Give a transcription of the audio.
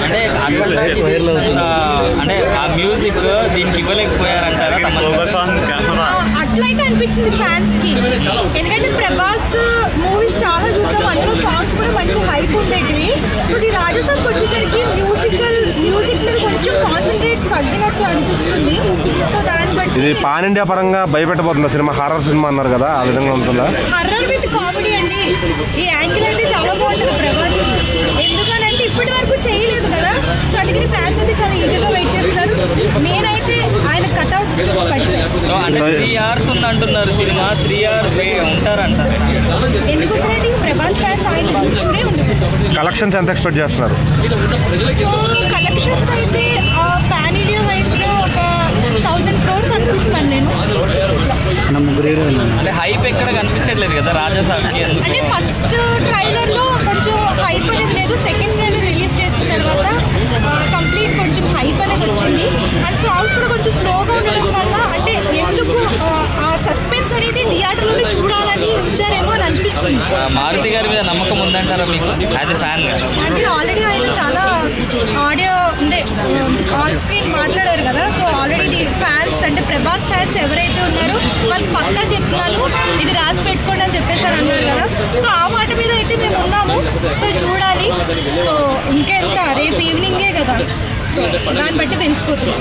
అంటే ఆ, అంటే ఆ మ్యూజిక్ దీనికి ఇవ్వలేకపోయారంటారా అట్లయితే అనిపించింది ఫ్యాన్స్కి. ఎందుకంటే ప్రభాస్ మూవీస్ చాలా చూసాం అందులో సాంగ్స్ కూడా మంచి హైప్ ఉండేటివి. బట్ ఈ రాజసాబ్కి వచ్చేసరికి మ్యూజికల్ మ్యూజిక్ మీద కొంచెం కాన్సన్ట్రేట్ తగ్గినట్టు అనిపిస్తుంది సో దాన్ని బట్టి ఇది పాన్ ఇండియా పరంగా భయపెట్టబోతుందా? సినిమా హారర్ సినిమా అన్నారు కదా ఆ విధంగా ఉంటుందా? హర్రర్ విత్ కామెడీ అండి. ఈ యాంగిల్ అయితే చాలా బాగుంటుంది ప్రభాస్. ఎందుకనంటే ఇప్పటి వరకు చేయలేదు కదా. సో అందుకని ఫ్యాన్స్ అయితే చాలా ఈగర్గా వెయిట్ చేస్తున్నారు. నేనైతే ఆయన కట్అవుట్ త్రీ అవర్స్ ఉంది అంటున్నారు సినిమా. త్రీ అవర్స్ ఎందుకంటే ప్రభాస్ ఫ్యాన్స్ ఆయన చూస్తూనే కలెక్షన్స్ ఎంత ఎక్స్పెక్ట్ చేస్తున్నారు? అంటే హైప్ ఎక్కడ కనిపించట్లేదు కదా రాజాసాబ్కి అంటే ఫస్ట్ ట్రైలర్లో కొంచెం హైప్ అనేది లేదు. సెకండ్ ట్రైలర్ రిలీజ్ చేసిన తర్వాత కంప్లీట్ కొంచెం హైప్ అనేది వచ్చింది. అండ్ సాంగ్స్ కూడా కొంచెం స్లోగా ఉండడం వల్ల అంటే ఎందుకు ఆ, సస్పెన్స్ అనేది థియేటర్లోనే చూడాలని ఉంచారేమో అని అనిపిస్తుంది. మారుతి గారి మీద నమ్మకం ఉందంటారా మీకు? యాజ్ ఫ్యాన్ అంటే ఆల్రెడీ ఆయన చాలా ఆడియో అంటే ఆన్ స్క్రీన్ మాట్లాడారు కదా. సో ఆల్రెడీ ఫ్యాన్స్ అంటే ప్రభాస్ ఫ్యాన్స్ ఎవరైతే పక్కా ఇది రాసి పెట్టుకోండి అని చెప్పేసి అని అన్నారు కదా. సో ఆ మాట మీద అయితే మేము ఉన్నాము. సో చూడాలి. సో ఇంకెంత? రేపు ఈవినింగే కదా. దాన్ని బట్టి తెలిసిపోతుంది.